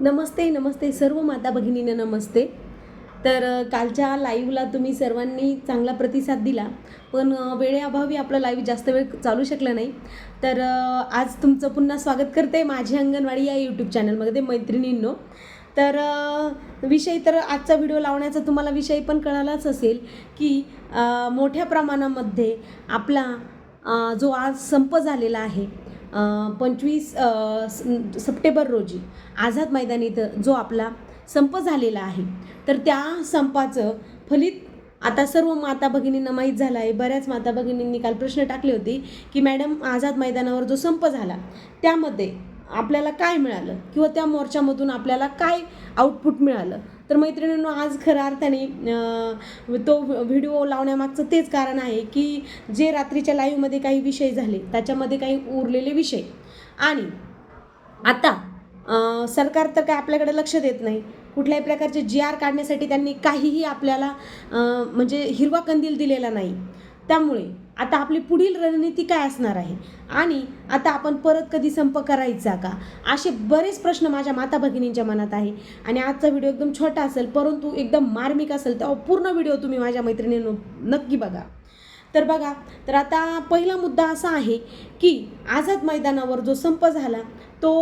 नमस्ते नमस्ते सर्व माता भगिनींना नमस्ते. तर कालच्या लाईव्हला तुम्ही सर्वांनी चांगला प्रतिसाद दिला पण वेळेअभावी आपलं लाईव्ह जास्त वेळ चालू शकलं नाही. तर आज तुमचं पुन्हा स्वागत करते माझी अंगणवाडी या यूट्यूब चॅनलमध्ये मैत्रिणींनो. तर विषय तर आजचा व्हिडिओ लावण्याचा तुम्हाला विषय पण कळालाच असेल की मोठ्या प्रमाणामध्ये आपला जो आज संप झालेला आहे पंचवीस सप्टेंबर रोजी आझाद मैदान इथं जो आपला संप झालेला आहे तर त्या संपाचं फलित आता सर्व माता भगिनींना माहीत झालं आहे. बऱ्याच माता भगिनींनी काल प्रश्न टाकले होते की मॅडम आझाद मैदानावर जो संप झाला त्यामध्ये आपल्याला काय मिळालं? किंवा त्या मोर्चामधून आपल्याला काय आउटपुट मिळालं? तर मैत्रिणींनो आज खऱ्या अर्थाने तो व्हिडिओ लावण्यामागचं तेच कारण आहे की जे रात्रीच्या लाईव्हमध्ये काही विषय झाले त्याच्यामध्ये काही उरलेले विषय. आणि आता सरकार तर काय आपल्याकडे लक्ष देत नाही. कुठल्याही प्रकारचे जी आर काढण्यासाठी त्यांनी काहीही आपल्याला म्हणजे हिरवा कंदील दिलेला नाही. त्यामुळे आता आपली पुढील रणनीती काय असणार आहे? आणि आता आपण परत कधी संप करायचा का? असे बरेच प्रश्न माझ्या माता भगिनींच्या मनात आहे. आणि आजचा व्हिडिओ एकदम छोटा असेल परंतु एकदम मार्मिक असेल तेव्हा पूर्ण व्हिडिओ तुम्ही माझ्या मैत्रिणींनो नक्की बघा. तर बघा तर आता पहिला मुद्दा असा आहे की आझाद मैदानावर जो संप झाला तो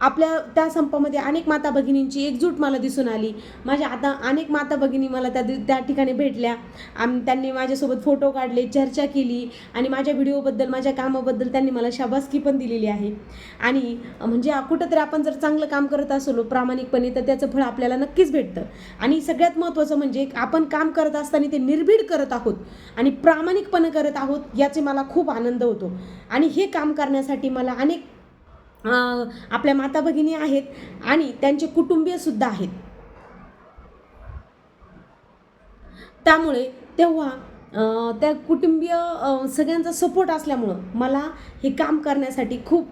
आपल्या त्या संपामध्ये अनेक माता भगिनींची एकजूट मला दिसून आली. माझ्या आता अनेक माता भगिनी मला त्या त्या ठिकाणी भेटल्या. आम त्यांनी माझ्यासोबत फोटो काढले चर्चा केली आणि माझ्या व्हिडिओबद्दल माझ्या कामाबद्दल त्यांनी मला शाबासकी पण दिलेली आहे. आणि म्हणजे कुठंतरी आपण जर चांगलं काम करत असलो प्रामाणिकपणे तर त्याचं फळ आपल्याला नक्कीच भेटतं. आणि सगळ्यात महत्त्वाचं म्हणजे आपण काम करत असताना ते निर्भीड करत आहोत आणि प्रामाणिकपणे करत आहोत याचे मला खूप आनंद होतो. आणि हे काम करण्यासाठी मला अनेक आपल्या माता भगिनी आहेत आणि त्यांचे कुटुंबीयसुद्धा आहेत. त्यामुळे तेव्हा त्या कुटुंबीय सगळ्यांचा सपोर्ट असल्यामुळं मला हे काम करण्यासाठी खूप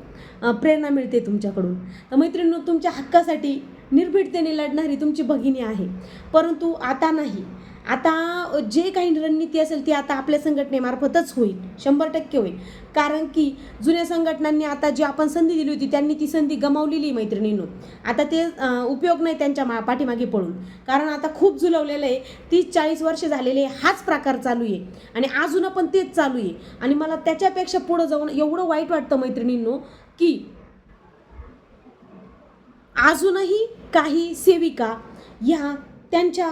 प्रेरणा मिळते तुमच्याकडून. तर मैत्रिणी तुमच्या हक्कासाठी निर्भीडतेने लढणारी तुमची भगिनी आहे. परंतु आता नाही. आता जे काही रणनीती असेल ती आता आपल्या संघटनेमार्फतच होईल. शंभर टक्के होईल. कारण की जुन्या संघटनांनी आता जी आपण संधी दिली होती त्यांनी ती संधी गमावलेली आहे मैत्रिणींनो. आता ते उपयोग नाही त्यांच्या मा पाठीमागे पडून. कारण आता खूप जुलवलेलं आहे. तीस चाळीस वर्ष झालेले हाच प्रकार चालू आहे. आणि अजून पण तेच चालू आहे. आणि मला त्याच्यापेक्षा पुढं जाऊन एवढं वाईट वाटतं मैत्रिणींनो की अजूनही काही सेविका ह्या त्यांच्या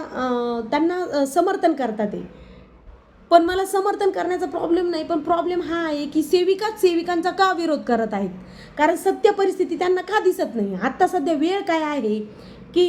त्यांना समर्थन करतात आहे पण मला समर्थन करण्याचा प्रॉब्लेम नाही पण प्रॉब्लेम हा आहे की सेविकाच सेविकांचा का विरोध करत आहेत? कारण सत्य परिस्थिती त्यांना का दिसत नाही? आत्ता सध्या वेळ काय आहे की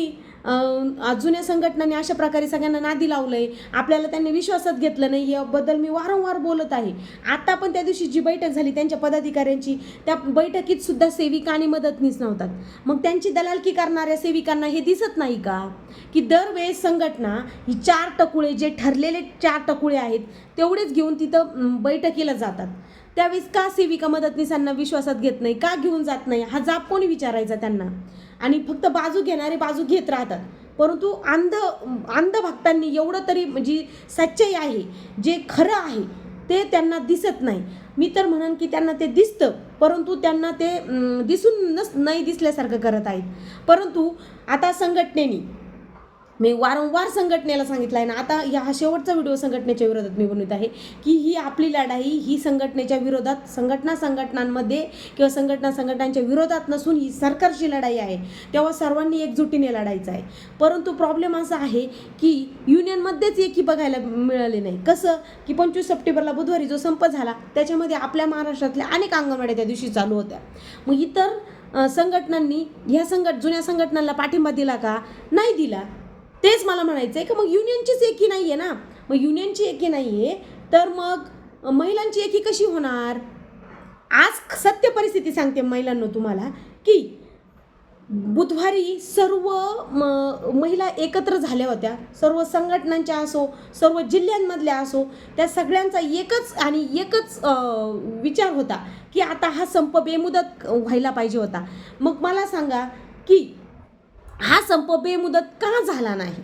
जुन्या संघटनांनी अशा प्रकारे सगळ्यांना नादी लावलंय. आपल्याला त्यांनी विश्वासात घेतलं नाही. याबद्दल मी वारंवार बोलत आहे. आता पण त्या दिवशी जी बैठक झाली त्यांच्या पदाधिकाऱ्यांची त्या बैठकीत सुद्धा सेविका आणि मदतनीस नव्हतात. मग त्यांची दलालकी करणाऱ्या सेविकांना हे दिसत नाही का? की दरवेळेस संघटना ही चार टकुळे जे ठरलेले चार टकुळे आहेत तेवढेच घेऊन तिथं बैठकीला जातात. त्यावेळेस का सेविका मदतनीसांना विश्वासात घेत नाही का घेऊन जात नाही हा जाब कोणी विचारायचा त्यांना? आणि फक्त बाजू घेणारे बाजू घेत राहतात. परंतु अंध अंध भक्तांनी एवढं तरी म्हणजे सच्चाई आहे जे खरं आहे ते त्यांना दिसत नाही. मी तर म्हणन की त्यांना ते दिसतं परंतु त्यांना ते दिसून नस नाही दिसल्यासारखं करत आहेत. परंतु आता संघटनेनी मी वारंवार संघटनेला सांगितलं आहे ना आता या हा शेवटचा व्हिडिओ संघटनेच्या विरोधात मी बनवित आहे की ही आपली लढाई ही संघटनेच्या विरोधात संघटना संघटनांमध्ये किंवा संघटना संघटनांच्या विरोधात नसून ही सरकारची लढाई आहे. तेव्हा सर्वांनी एकजुटीने लढायचं आहे. परंतु प्रॉब्लेम असा आहे की युनियनमध्येच एकी बघायला मिळाले नाही. कसं? की पंचवीस सप्टेंबरला बुधवारी जो संप झाला त्याच्यामध्ये आपल्या महाराष्ट्रातल्या अनेक अंगणवाड्या त्या दिवशी चालू होत्या. मग इतर संघटनांनी ह्या संघट जुन्या संघटनांना पाठिंबा दिला का? नाही दिला. तेच मला म्हणायचं आहे का मग युनियनचीच एकी नाही आहे ना. मग युनियनची एकी नाही आहे तर मग महिलांची एकी कशी होणार? आज सत्य परिस्थिती सांगते महिलांनो तुम्हाला की बुधवारी सर्व म- महिला एकत्र झाल्या होत्या. सर्व संघटनांच्या असो सर्व जिल्ह्यांमधल्या असो त्या सगळ्यांचा एकच आणि एकच विचार होता की आता हा संप बेमुदत व्हायला पाहिजे होता. मग मला सांगा की हा संप बेमुदत का झाला नाही?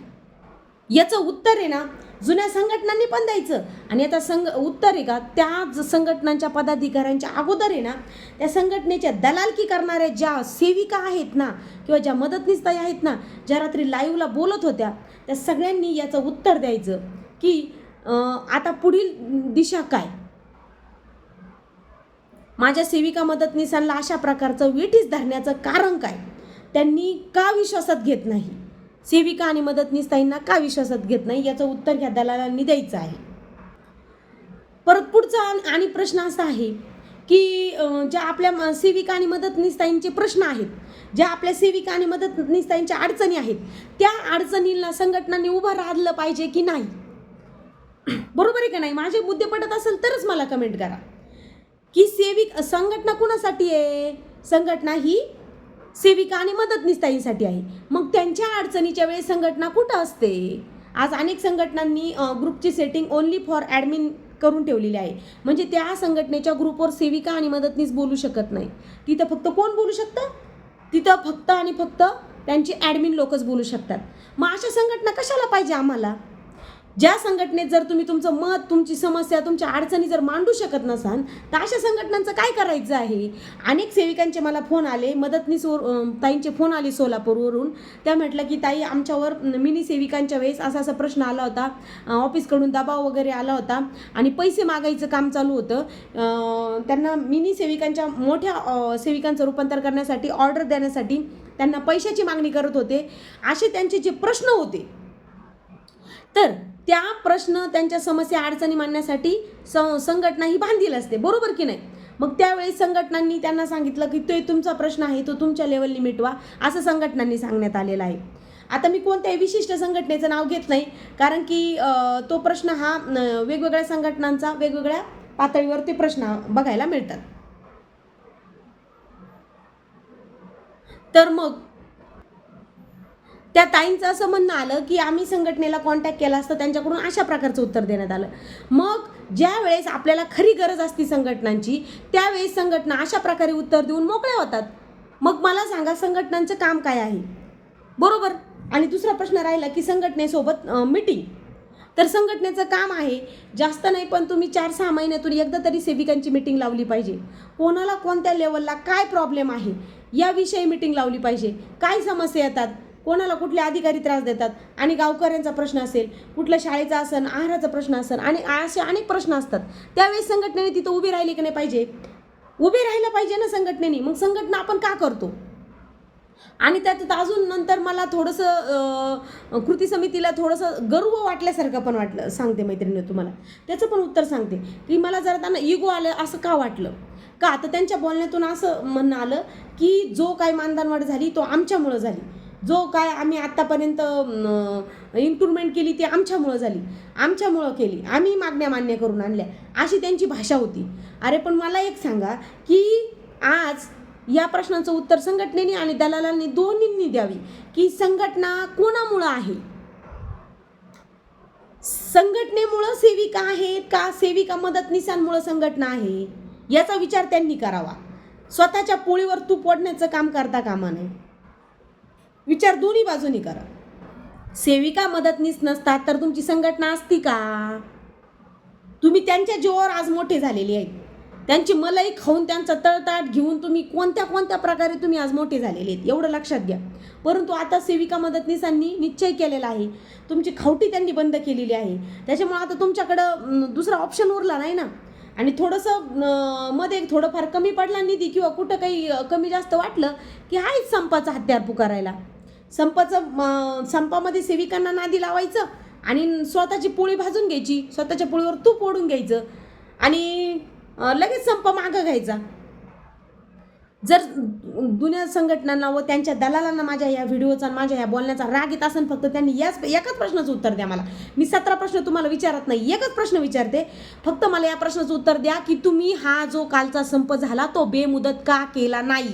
याचं उत्तर आहे ना जुन्या संघटनांनी पण द्यायचं. आणि आता संघ उत्तर आहे का त्या संघटनांच्या पदाधिकाऱ्यांच्या अगोदर आहे ना त्या संघटनेच्या दलालकी करणाऱ्या ज्या सेविका आहेत ना किंवा ज्या मदतनीसताई आहेत ना ज्या रात्री लाईव्हला बोलत होत्या त्या सगळ्यांनी याचं उत्तर द्यायचं की आता पुढील दिशा काय? माझ्या सेविका मदतनीसांना अशा प्रकारचं वेठीस धरण्याचं कारण काय? त्यांनी का विश्वासात घेत नाही? सेविका आणि मदतनीसताईंना का विश्वासात घेत नाही? याचं उत्तर ह्या दलालांनी द्यायचं आहे. परत पुढचा आणि प्रश्न असा आहे की ज्या आपल्या म- सेविका आणि मदतनीसताईंचे प्रश्न आहेत ज्या आपल्या सेविका आणि मदतनीसताईंच्या अडचणी आहेत त्या अडचणींना संघटनांनी उभं राहिलं पाहिजे की नाही? बरोबर आहे का नाही? माझे मुद्दे पडत असेल तरच मला कमेंट करा. की सेविक संघटना कुणासाठी आहे? संघटना ही सेविका आणि मदतनीसताईंसाठी आहे. मग त्यांच्या अडचणीच्या वेळेस संघटना कुठं असते? आज अनेक संघटनांनी ग्रुपची सेटिंग ओन्ली फॉर ॲडमिन करून ठेवलेली आहे. म्हणजे त्या संघटनेच्या ग्रुपवर सेविका आणि मदतनीस बोलू शकत नाही. तिथं फक्त कोण बोलू शकतं? तिथं फक्त आणि फक्त त्यांची ॲडमिन लोकच बोलू शकतात. मग अशा संघटना कशाला पाहिजे आम्हाला? ज्या संघटनेत जर तुम्ही तुमचं मत तुमची समस्या तुमच्या अडचणी जर मांडू शकत नसाल तर अशा संघटनांचं काय करायचं आहे? अनेक सेविकांचे मला फोन आले मदतनीस ताईंचे फोन आले सोलापूरवरून. त्या म्हटलं की ताई आमच्यावर मिनी सेविकांच्या वेळेस असा असा प्रश्न आला होता. ऑफिसकडून दबाव वगैरे आला होता आणि पैसे मागायचं काम चालू होतं. त्यांना मिनी सेविकांच्या मोठ्या सेविकांचं रूपांतर करण्यासाठी ऑर्डर देण्यासाठी त्यांना पैशाची मागणी करत होते. असे त्यांचे जे प्रश्न होते. तर त्या प्रश्न त्यांच्या समस्या अडचणी मांडण्यासाठी स संघटना ही बांधील असते. बरोबर की नाही? मग त्यावेळी संघटनांनी त्यांना सांगितलं की तो तुमचा प्रश्न आहे तो तुमच्या लेवलनी मिटवा असं संघटनांनी सांगण्यात आलेलं आहे. आता मी कोणत्याही विशिष्ट संघटनेचं नाव घेत नाही कारण की तो प्रश्न हा वेगवेगळ्या संघटनांचा वेगवेगळ्या पातळीवर ते प्रश्न बघायला मिळतात. तर मग त्या ताईंचं असं म्हणणं आलं की आम्ही संघटनेला कॉन्टॅक्ट केला असता त्यांच्याकडून अशा प्रकारचं उत्तर देण्यात आलं. मग ज्या वेळेस आपल्याला खरी गरज असती संघटनांची त्यावेळेस संघटना अशा प्रकारे उत्तर देऊन मोकळ्या होतात. मग मला सांगा संघटनांचं काम काय आहे? बरोबर? आणि दुसरा प्रश्न राहिला की संघटनेसोबत मीटिंग तर संघटनेचं काम आहे जास्त नाही पण तुम्ही चार सहा महिन्यातून एकदा तरी सेविकांची मिटिंग लावली पाहिजे. कोणाला कोणत्या लेवलला काय प्रॉब्लेम आहे याविषयी मिटिंग लावली पाहिजे. काय समस्या येतात? कोणाला कुठले अधिकारी त्रास देतात? आणि गावकऱ्यांचा प्रश्न असेल कुठल्या शाळेचा असेल आहाराचा प्रश्न असेल आणि असे अनेक प्रश्न असतात. त्यावेळेस संघटनेने तिथं उभी राहिली की नाही पाहिजे? उभी राहायला पाहिजे ना संघटनेने? मग संघटना आपण का करतो? आणि त्यात अजून नंतर मला थोडंसं कृती समितीला थोडंसं गर्व वाटल्यासारखं पण वाटलं सांगते मैत्रिणी तुम्हाला. त्याचं पण उत्तर सांगते की मला जरा त्यांना इगो आलं असं का वाटलं? का? तर त्यांच्या बोलण्यातून असं म्हणणं आलं की जो काय मानधनवाढ झाली तो आमच्यामुळं झाली. जो काय आम्ही आत्तापर्यंत इम्प्रूव्हमेंट केली ती आमच्यामुळं झाली. आमच्यामुळं केली. आम्ही मागण्या मान्य करून आणल्या. अशी त्यांची भाषा होती. अरे पण मला एक सांगा की आज या प्रश्नाचं उत्तर संघटनेने आणि दलालांनी दोन्हींनी द्यावी. की संघटना कोणामुळं आहे? संघटनेमुळं सेविका आहेत का सेविका मदतनिसांमुळं संघटना आहे? याचा विचार त्यांनी करावा. स्वतःच्या पोळीवर तूप ओढण्याचं काम करता कामा नये. विचार दोन्ही बाजूनी करा. सेविका मदतनीस नसतात तर तुमची संघटना असती का? तुम्ही त्यांच्या जीवावर आज मोठे झालेले आहेत. त्यांची मलाई खाऊन त्यांचा तळताट घेऊन तुम्ही कोणत्या कोणत्या प्रकारे तुम्ही आज मोठे झालेले आहेत? एवढं लक्षात घ्या. परंतु आता सेविका मदतनीसांनी निश्चय केलेला आहे. तुमची खावटी त्यांनी बंद केलेली आहे. त्याच्यामुळे आता तुमच्याकडं दुसरा ऑप्शन उरला नाही ना? आणि थोडंसं मध्ये थोडंफार कमी पडला निधी किंवा कुठं काही कमी जास्त वाटलं की हाच संपाचा हत्यार पुकारायला. संपाचं संपामध्ये सेविकांना नादी लावायचं आणि स्वतःची पोळी भाजून घ्यायची. स्वतःच्या पोळीवर तूप ओढून घ्यायचं आणि लगेच संप मागं घ्यायचा. जर दुनिया संघटनांना व त्यांच्या दलालांना माझ्या या व्हिडिओचा माझ्या या बोलण्याचा राग येत असेल फक्त त्यांनी याच एकाच प्रश्नाचं उत्तर द्या मला. मी सतरा प्रश्न तुम्हाला विचारत नाही एकच प्रश्न विचारते. फक्त मला या प्रश्नाचं उत्तर द्या की तुम्ही हा जो कालचा संप झाला तो बेमुदत का केला नाही?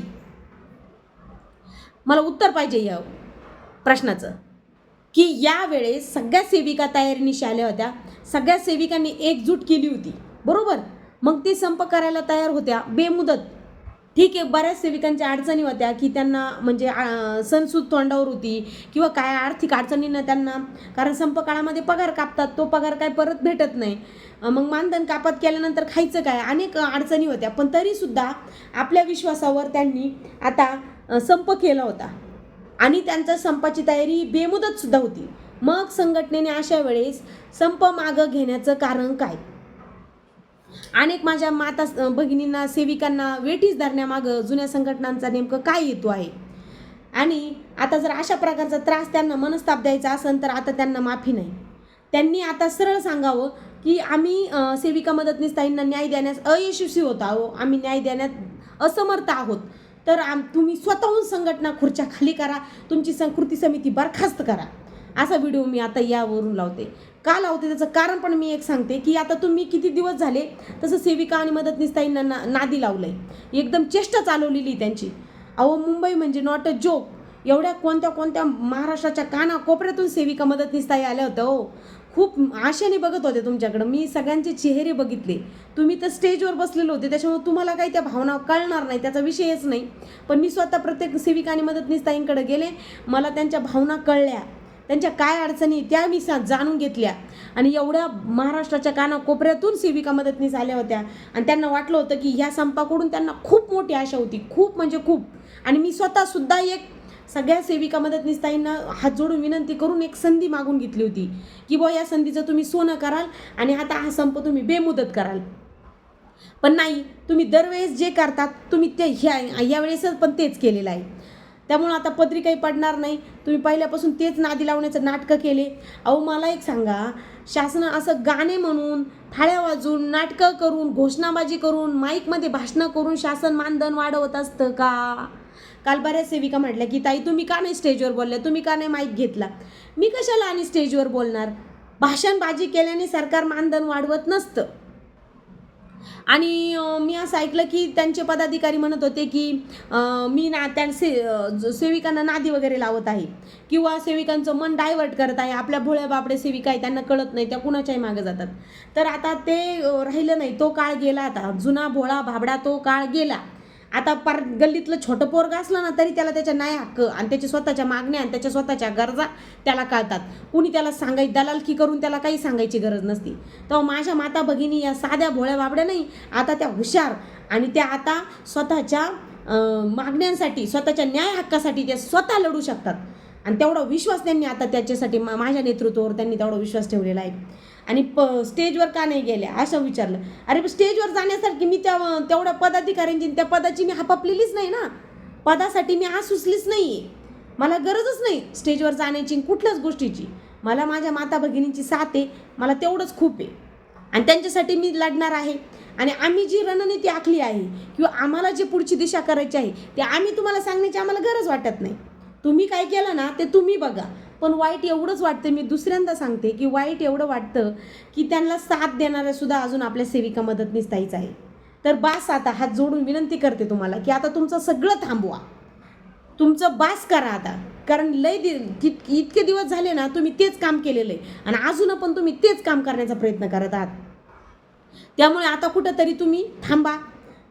मला उत्तर पाहिजे या प्रश्नाचं. की यावेळेस सगळ्या सेविका तयारीनिशी आल्या होत्या. सगळ्या सेविकांनी एकजूट केली होती. बरोबर? मग ते संप करायला तयार होत्या. बेमुदत. ठीक आहे बऱ्याच सेविकांच्या अडचणी होत्या की त्यांना म्हणजे सणसूद तोंडावर होती किंवा काय आर्थिक अडचणींना त्यांना. कारण संप काळामध्ये पगार कापतात तो पगार काय परत भेटत नाही. मग मानधन कापात केल्यानंतर खायचं काय? अनेक अडचणी होत्या. पण तरीसुद्धा आपल्या विश्वासावर त्यांनी आता संप केला होता. आणि त्यांचा संपाची तयारी बेमुदत सुद्धा होती. मग संघटनेने अशा वेळेस संप मागं घेण्याचं कारण काय? अनेक माझ्या माता भगिनींना सेविकांना वेठीस धरण्यामागं जुन्या संघटनांचा नेमकं काय हेतू आहे? आणि आता जर अशा प्रकारचा त्रास त्यांना मनस्ताप द्यायचा असेल तर आता त्यांना माफी नाही. त्यांनी आता सरळ सांगावं की आम्ही सेविका मदतनीस ताईंना न्याय देण्यास अयशस्वी होत आहो. आम्ही न्याय देण्यात असमर्थ आहोत. तर आम तुम्ही स्वतःहून संघटना खुर्च्या खाली करा तुमची संकृती समिती बरखास्त करा. असा व्हिडिओ मी आता यावरून लावते. का लावते? त्याचं कारण पण मी एक सांगते की आता तुम्ही किती दिवस झाले तसं सेविका आणि मदतनीस ताईंना ना नादी लावलंय. एकदम चेष्टा चालवलेली त्यांची. अहो मुंबई म्हणजे नॉट अ जोक एवढ्या कोणत्या कोणत्या महाराष्ट्राच्या काना कोपऱ्यातून सेविका मदतनीस ताई आल्या होत्या हो. खूप आशेने बघत होते तुमच्याकडं. मी सगळ्यांचे चेहरे बघितले. तुम्ही तर स्टेजवर बसलेले होते. त्याच्यामुळे तुम्हाला काही त्या भावना कळणार नाही. त्याचा विषयच नाही. पण मी स्वतः प्रत्येक सेविका आणि मदतनीस ताईंकडे गेले. मला त्यांच्या भावना कळल्या. त्यांच्या काय अडचणी त्या मी सा जाणून घेतल्या. आणि एवढ्या महाराष्ट्राच्या कानाकोपऱ्यातून सेविका मदतनीस आल्या होत्या. आणि त्यांना वाटलं होतं की ह्या संपाकडून त्यांना खूप मोठी आशा होती. खूप म्हणजे खूप. आणि मी स्वतःसुद्धा एक सगळ्या सेविका मदतनीस ताईंना हात जोडून विनंती करून एक संधी मागून घेतली होती की बुवा या संधीचं तुम्ही सोनं कराल आणि आता हा संप तुम्ही बेमुदत कराल. पण नाही तुम्ही दरवेळेस जे करतात तुम्ही ते ह्या यावेळेसच पण तेच केलेलं आहे. त्यामुळं आता पत्रिकाही पडणार नाही. तुम्ही पहिल्यापासून तेच नादी लावण्याचं नाटकं केले. अहो मला एक सांगा शासन असं गाणे म्हणून थाळ्या वाजून नाटकं करून घोषणाबाजी करून माईकमध्ये भाषणं करून शासन मानधन वाढवत असतं का? काल बऱ्याच सेविका म्हटल्या की ताई तुम्ही का नाही स्टेजवर बोलल्या तुम्ही का नाही माईक घेतला? मी कशाला आणि स्टेजवर बोलणार? भाषणबाजी केल्याने सरकार मानधन वाढवत नसतं. आणि मी असं ऐकलं की त्यांचे पदाधिकारी म्हणत होते की मी ना त्या से सेविकांना नादी वगैरे लावत आहे किंवा सेविकांचं मन डायव्हर्ट करत आहे आपल्या भोळ्या बापडे सेविका आहे त्यांना कळत नाही त्या कुणाच्याही मागे जातात. तर आता ते राहिलं नाही तो काळ गेला आता. जुना भोळा भाबडा तो काळ गेला. आता पार गल्लीतलं छोटं पोरग असलं ना तरी त्याला त्याच्या नाही हक्क आणि त्याच्या स्वतःच्या मागण्या आणि त्याच्या स्वतःच्या गरजा त्याला कळतात. कुणी त्याला सांगाय दलालकी करून त्याला काही सांगायची गरज नसती. तेव्हा माझ्या माता भगिनी या साध्या भोळ्या बाबड्या नाही आता त्या हुशार आणि त्या आता स्वतःच्या मागण्यांसाठी स्वतःच्या न्याय हक्कासाठी त्या स्वतः लढू शकतात. आणि तेवढा विश्वास त्यांनी आता त्याच्यासाठी मा- माझ्या नेतृत्वावर त्यांनी तेवढा विश्वास ठेवलेला आहे. आणि प स्टेजवर का नाही गेल्या? असं विचारलं. अरे स्टेजवर जाण्यासारखी मी त्या तेवढ्या पदाधिकाऱ्यांची आणि त्या पदाची मी हापापलेलीच नाही ना. पदासाठी मी आज सुचलीच नाही मला गरजच नाही स्टेजवर जाण्याची कुठल्याच गोष्टीची. मला माझ्या माता भगिनींची साथ आहे. मला तेवढंच खूप आहे. आणि त्यांच्यासाठी मी लढणार आहे. आणि आम्ही जी रणनीती आखली आहे किंवा आम्हाला जी पुढची दिशा करायची आहे ते आम्ही तुम्हाला सांगण्याची आम्हाला गरज वाटत नाही. तुम्ही काय केलं ना ते तुम्ही बघा. पण वाईट एवढंच वाटतं मी दुसऱ्यांदा सांगते की वाईट एवढं वाटतं की त्यांना साथ देणाऱ्यासुद्धा अजून आपल्या सेविका मदतनीस ताईच आहे. तर बास आता हात जोडून विनंती करते तुम्हाला की आता तुमचं सगळं थांबवा. तुमचं बास करा आता. कारण लय दि कित- इतके दिवस झाले ना तुम्ही तेच काम केलेलं आहे. आणि अजून पण तुम्ही तेच काम करण्याचा प्रयत्न करत आहात. त्यामुळे आता कुठंतरी तुम्ही थांबा.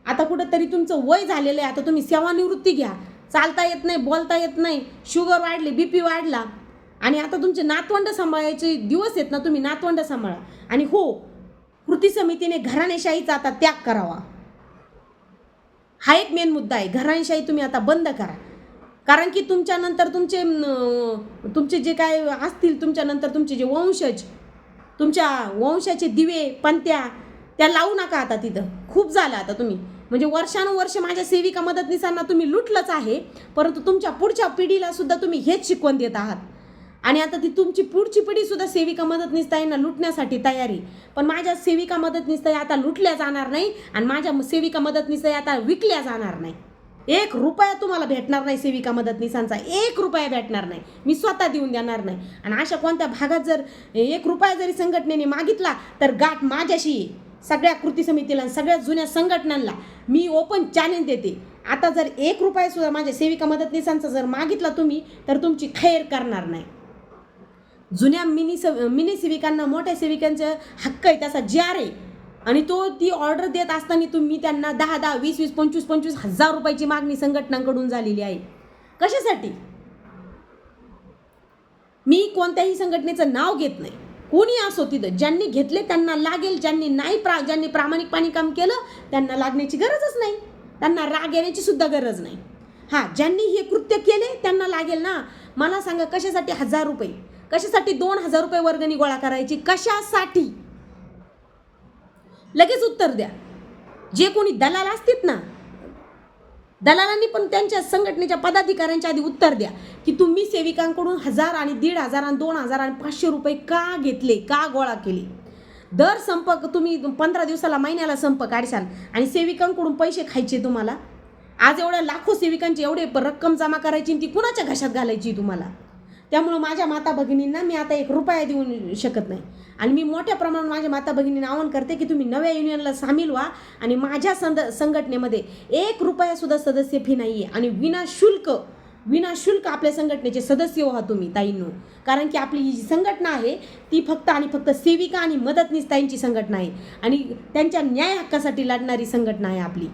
आता कुठंतरी तुमचं वय झालेलं आहे. आता तुम्ही सेवानिवृत्ती घ्या. चालता येत नाही बोलता येत नाही. शुगर वाढली बी पी वाढला. आणि आता तुमचे नातवंड सांभाळायचे दिवस आहेत ना तुम्ही नातवंड सांभाळा. आणि हो कृती समितीने घराणेशाहीचा आता त्याग करावा. हा एक मेन मुद्दा आहे. घराणेशाही तुम्ही आता बंद करा. कारण की तुमच्यानंतर तुमचे तुमचे जे काय असतील तुमच्यानंतर तुमचे जे वंशज तुमच्या वंशाचे दिवे पंत्या त्या लावू नका आता तिथं. खूप झालं आता तुम्ही. म्हणजे वर्षानुवर्ष माझ्या सेविका मदतनीसांना तुम्ही लुटलंच आहे परंतु तुमच्या पुढच्या पिढीला सुद्धा तुम्ही हेच शिकवण देत आहात. आणि आता ती तुमची पुढची पिढी सुद्धा सेविका मदतनीस ताईंना लुटण्यासाठी तयारी. पण माझ्या सेविका मदतनीस ताई आता लुटल्या जाणार नाही आणि माझ्या सेविका मदतनीस ताई आता विकल्या जाणार नाही. एक रुपया तुम्हाला भेटणार नाही सेविका मदतनीसांचा एक रुपया भेटणार नाही. मी स्वतः देऊन देणार नाही. आणि अशा कोणत्या भागात जर एक रुपया जरी संघटनेने मागितला तर गाठ माझ्याशी सगळ्या कृती समितीला आणि सगळ्या जुन्या संघटनांना मी ओपन चॅलेंज देते. आता जर एक रुपया सुद्धा माझ्या सेविका मदतनीसांचा जर मागितला तुम्ही तर तुमची खैर करणार नाही. जुन्या मिनी सव मिनी सेविकांना मोठ्या सेविकांचं हक्क आहे त्याचा जार आहे. आणि तो ती ऑर्डर देत असताना तुम्ही त्यांना दहा दहा वीस वीस पंचवीस पंचवीस हजार रुपयाची मागणी संघटनांकडून झालेली आहे. कशासाठी? मी कोणत्याही संघटनेचं नाव घेत नाही. कोणी असो तिथं ज्यांनी घेतले त्यांना लागेल ज्यांनी नाही प्रा ज्यांनी प्रामाणिकपणे काम केलं त्यांना लागण्याची गरजच नाही. त्यांना राग येण्याची सुद्धा गरज नाही. हां ज्यांनी हे कृत्य केले त्यांना लागेल ना. मला सांगा कशासाठी हजार रुपये? कशासाठी दोन हजार रुपये वर्गणी गोळा करायची? कशासाठी? लगेच उत्तर द्या. जे कोणी दलाल असतील ना दलालांनी पण त्यांच्या संघटनेच्या पदाधिकाऱ्यांच्या आधी उत्तर द्या की तुम्ही सेविकांकडून हजार आणि दीड हजार आणि दोन हजार आणि पाचशे रुपये का घेतले का गोळा केले? दर संप तुम्ही पंधरा दिवसाला महिन्याला संप काढशाल आणि सेविकांकडून पैसे खायचे तुम्हाला? आज एवढ्या लाखो सेविकांची एवढे रक्कम जमा करायची आणि ती कुणाच्या घशात घालायची तुम्हाला? त्यामुळं माझ्या माता भगिनींना मी आता एक रुपया देऊ शकत नाही. आणि मी मोठ्या प्रमाणात माझ्या माता भगिनींना आवाहन करते की तुम्ही नव्या युनियनला सामील व्हा आणि माझ्या संद संघटनेमध्ये एक रुपयासुद्धा सदस्य फी नाही आहे आणि विनाशुल्क विनाशुल्क आपल्या संघटनेचे सदस्य व्हा तुम्ही ताईंनो. कारण की आपली ही जी संघटना आहे ती फक्त आणि फक्त सेविका आणि मदतनीस ताईंची संघटना आहे. आणि त्यांच्या न्याय हक्कासाठी लढणारी संघटना आहे आपली.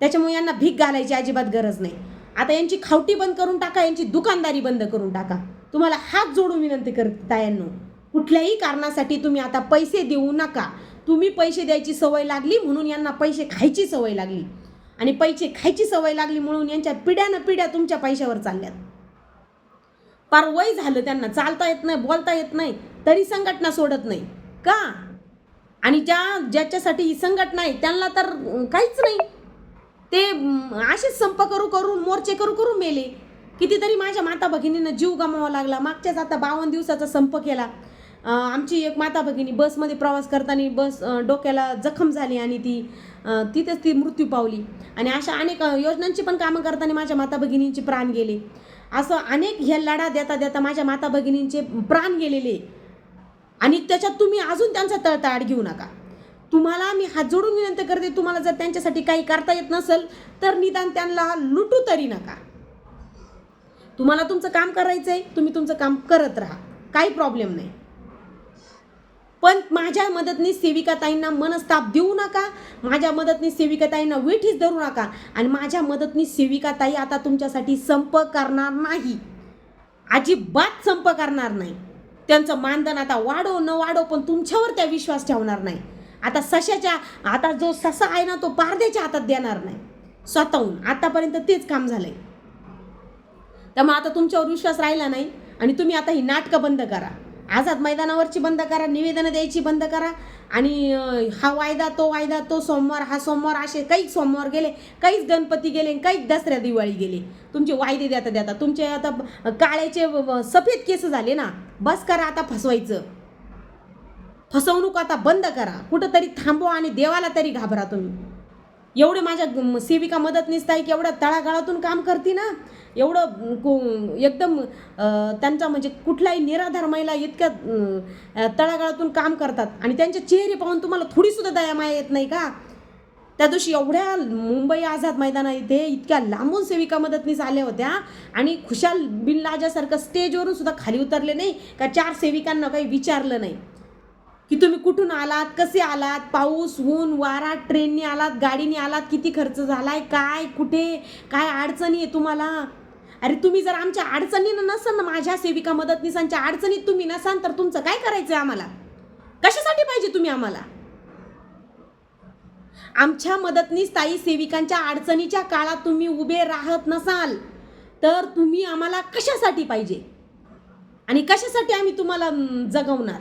त्याच्यामुळे यांना भीक घालायची अजिबात गरज नाही. आता यांची खावटी बंद करून टाका यांची दुकानदारी बंद करून टाका. तुम्हाला हात जोडून विनंती करते तायांनो कुठल्याही कारणासाठी तुम्ही आता पैसे देऊ नका. तुम्ही पैसे द्यायची सवय लागली म्हणून यांना पैसे खायची सवय लागली. आणि पैसे खायची सवय लागली म्हणून यांच्या पिढ्यानं पिढ्या तुमच्या पैशावर चालल्यात. पार वय झालं त्यांना चालता येत नाही बोलता येत नाही तरी संघटना सोडत नाही. का? आणि ज्या ज्याच्यासाठी ही संघटना आहे त्यांना तर काहीच नाही. ते असेच संप करू करून मोर्चे करू करू मेले. कितीतरी माझ्या माता भगिनींना जीव गमावा लागला. मागच्याच आता बावन्न दिवसाचा संप केला. आमची एक माता भगिनी बसमध्ये प्रवास करताना बस डोक्याला जखम झाली आणि ती तिथेच ती मृत्यू पावली. आणि अशा अनेक योजनांची पण कामं करताना माझ्या माता भगिनींचे प्राण गेले. असं अनेक ह्या लढा देता देता माझ्या माता भगिनींचे प्राण गेलेले. आणि त्याच्यात तुम्ही अजून त्यांचा तळताळ घेऊ नका. तुम्हाला मी हात जोडून विनंती करते तुम्हाला जर त्यांच्यासाठी काही करता येत नसेल तर निदान त्यांना लुटू तरी नका. तुम्हाला तुमचं काम करायचं आहे तुम्ही तुमचं काम करत राहा. काही प्रॉब्लेम नाही. पण माझ्या मदतनी सेविकाताईंना मनस्ताप देऊ नका माझ्या मदतनी सेविकाताईंना वेठीच धरू नका आणि माझ्या मदतनी सेविकाताई आता तुमच्यासाठी संप करणार नाही. अजिबात संप करणार नाही. त्यांचं मानधन आता वाढो न वाढो पण तुमच्यावर त्या विश्वास ठेवणार नाही. आता सशाच्या आता जो ससा आहे ना तो पारद्याच्या हातात देणार नाही. स्वतःहून. आतापर्यंत तेच काम झालं आहे त्यामुळे आता तुमच्यावर विश्वास राहिला नाही आणि तुम्ही आता ही नाटकं बंद करा. आझाद मैदानावरची बंद करा निवेदनं द्यायची बंद करा आणि हा वायदा तो वायदा तो सोमवार हा सोमवार असे काही सोमवार गेले काहीच गणपती गेले काहीच दसऱ्या दिवाळी गेले. तुमचे वायदे देता देता तुमचे आता काळ्याचे सफेद केस झाले ना बस करा आता फसवायचं. फसवणूक आता बंद करा. कुठंतरी थांबवा आणि देवाला तरी घाबरा तुम्ही. एवढे माझ्या सेविका मदतनीस ताई की एवढ्या तळागाळातून काम करते ना एवढं को- एकदम त्यांचा म्हणजे कुठलाही निराधार महिला इतक्या तळागाळातून काम करतात. आणि त्यांचे चेहरे पाहून तुम्हाला थोडीसुद्धा दया माया येत नाही का? त्या दिवशी एवढ्या मुंबई आझाद मैदाना इथे इतक्या लांबून सेविका मदतनीस आल्या होत्या आणि खुशाल बिन लाजासारखं स्टेजवरून सुद्धा खाली उतरले नाही का? चार सेविकांना काही विचारलं नाही. की तुम्ही कुठून आलात कसे आलात पाऊस ऊन वारा ट्रेनने आलात गाडीने आलात किती खर्च झालाय काय कुठे काय अडचणी आहे तुम्हाला? अरे तुम्ही जर आमच्या अडचणीनं नसाल ना माझ्या सेविका मदतनीसांच्या अडचणीत तुम्ही नसाल तर तुमचं काय करायचं आहे आम्हाला? कशासाठी पाहिजे तुम्ही आम्हाला? आमच्या मदतनीस ताई सेविकांच्या अडचणीच्या काळात तुम्ही उभे राहत नसाल तर तुम्ही आम्हाला कशासाठी पाहिजे? आणि कशासाठी आम्ही तुम्हाला जगवणार?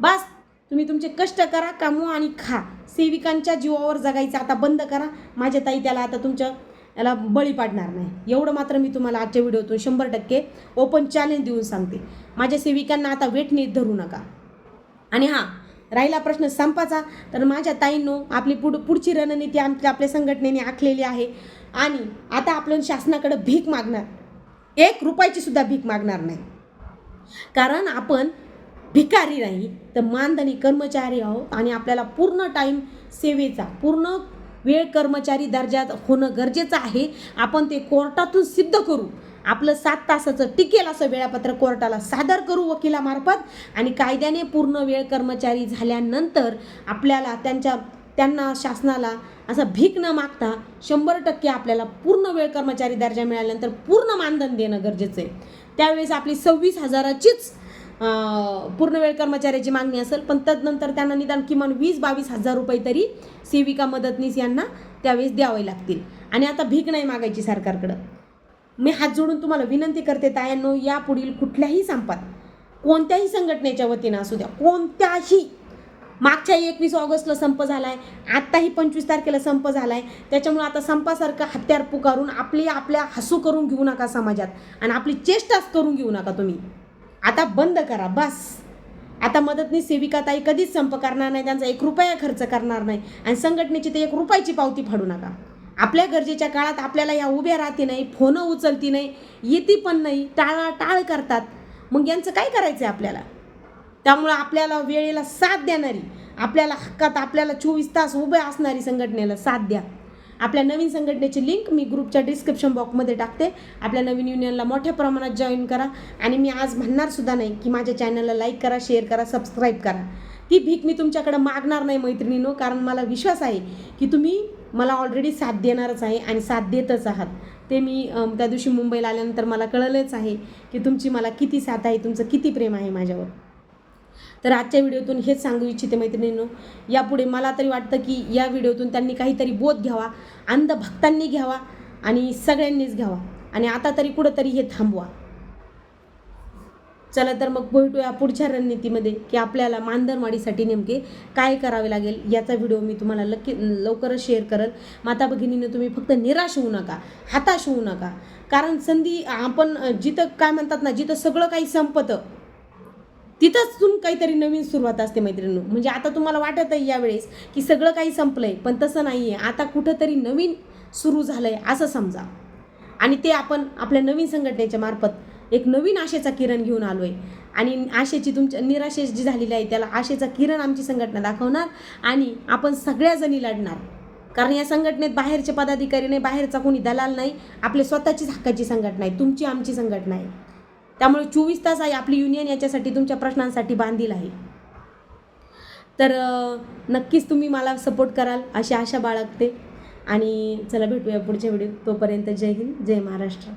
बस. तुम्ही तुमचे कष्ट करा कामवा आणि खा. सेविकांच्या जीवावर जगायचं आता बंद करा. माझ्या ताई त्याला आता तुमच्या याला बळी पाडणार नाही. एवढं मात्र मी तुम्हाला आजच्या व्हिडिओतून शंभर टक्के ओपन चॅलेंज देऊन सांगते. माझ्या सेविकांना आता वेठणीत धरू नका. आणि हां राहिला प्रश्न संपाचा. तर माझ्या ताईंनो आपली पुढ पुढची रणनीती आमच्या आपल्या संघटनेने आखलेली आहे. आणि आता आपण शासनाकडे भीक मागणार. एक रुपयाची सुद्धा भीक मागणार नाही. कारण आपण भिकारी नाही तर मानधनी कर्मचारी आहोत आणि आपल्याला पूर्ण टाईम सेवेचा पूर्ण वेळ कर्मचारी दर्जात होणं गरजेचं आहे. आपण ते कोर्टातून सिद्ध करू. आपलं सात तासाचं टिकेल असं वेळापत्रक कोर्टाला सादर करू वकिलामार्फत. आणि कायद्याने पूर्ण वेळ कर्मचारी झाल्यानंतर आपल्याला त्यांच्या त्यांना शासनाला असं भीक न मागता शंभर टक्के आपल्याला पूर्ण वेळ कर्मचारी दर्जा मिळाल्यानंतर पूर्ण मानधन देणं गरजेचं आहे. त्यावेळेस आपली सव्वीस हजाराचीच पूर्णवेळ कर्मचाऱ्याची मागणी असेल पण तदनंतर त्यांना निदान किमान वीस बावीस हजार रुपये तरी सेविका मदतनीस यांना त्यावेळेस द्यावे लागतील. आणि आता भीक नाही मागायची सरकारकडं. मी हात जोडून तुम्हाला विनंती करते तायांनो यापुढील कुठल्याही संपात कोणत्याही संघटनेच्या वतीनं असू द्या कोणत्याही मागच्या एकवीस ऑगस्टला संप झाला आहे आत्ताही पंचवीस तारखेला संप झाला आहे त्याच्यामुळे आता संपासारखं हत्यार पुकारून आपली आपल्या हसू करून घेऊ नका समाजात आणि आपली चेष्टाच करून घेऊ नका तुम्ही. आता बंद करा बस. आता मदतनीस सेविका ताई कधीच संप करणार नाही त्यांचा एक रुपया खर्च करणार नाही आणि संघटनेची ते एक रुपयाची पावती फाडू नका. आपल्या गरजेच्या काळात आपल्याला या उभ्या राहते नाही फोनं उचलती नाही येते पण नाही टाळा टाळ करतात. मग यांचं काय करायचं आहे आपल्याला? त्यामुळं आपल्याला वेळेला साथ देणारी आपल्याला हक्कात आपल्याला चोवीस तास उभे असणारी संघटनेला साथ द्या. आपल्या नवीन संघटनेची लिंक मी ग्रुपच्या डिस्क्रिप्शन बॉक्समध्ये टाकते. आपल्या नवीन युनियनला मोठ्या प्रमाणात जॉईन करा. आणि मी आज म्हणणारसुद्धा नाही की माझ्या चॅनलला लाईक करा शेअर करा सबस्क्राईब करा. ती भीक मी तुमच्याकडे मागणार नाही मैत्रिणीनो कारण मला विश्वास आहे की तुम्ही मला ऑलरेडी साथ देणारच आहे आणि साथ देतच आहात. ते मी त्या दिवशी मुंबईला आल्यानंतर मला कळलंच आहे की तुमची मला किती साथ आहे तुमचं किती प्रेम आहे माझ्यावर. तर आजच्या व्हिडिओतून हेच सांगू इच्छिते मैत्रिणींनो. यापुढे मला तरी वाटतं की या व्हिडिओतून त्यांनी काहीतरी बोध घ्यावा अंधभक्तांनी घ्यावा आणि सगळ्यांनीच घ्यावा. आणि आता तरी कुठंतरी हे थांबवा. चला तर मग भेटूया पुढच्या रणनीतीमध्ये की आपल्याला मानधनवाढीसाठी नेमके काय करावे लागेल याचा व्हिडिओ मी तुम्हाला लक्की लवकरच शेअर करेल. माता भगिनीनं तुम्ही फक्त निराश होऊ नका हताश होऊ नका. कारण संधी आपण जिथं काय म्हणतात ना जिथं सगळं काही संपतं तिथंच काहीतरी नवीन सुरुवात असते मैत्रिणी म्हणजे आता तुम्हाला वाटत आहे यावेळेस की सगळं काही संपलं आहे पण तसं नाही आहे आता कुठंतरी नवीन सुरू झालं आहे असं समजा. आणि ते आपण आपल्या नवीन संघटनेच्या मार्फत एक नवीन आशेचा किरण घेऊन आलो आहे आणि आशेची तुमच्या निराशे जी झालेली आहे त्याला आशेचा किरण आमची संघटना दाखवणार आणि आपण सगळ्या जणी लढणार. कारण या संघटनेत बाहेरचे पदाधिकारी नाही बाहेरचा कोणी दलाल नाही. आपले स्वतःचीच हक्काची संघटना आहे तुमची आमची संघटना आहे. त्यामुळे चोवीस तास आहे आपली युनियन याच्यासाठी तुमच्या प्रश्नांसाठी बांधील आहे. तर नक्कीच तुम्ही मला सपोर्ट कराल अशी आशा बाळगते. आणि चला भेटूया पुढच्या व्हिडिओ तोपर्यंत. जय हिंद जय महाराष्ट्र.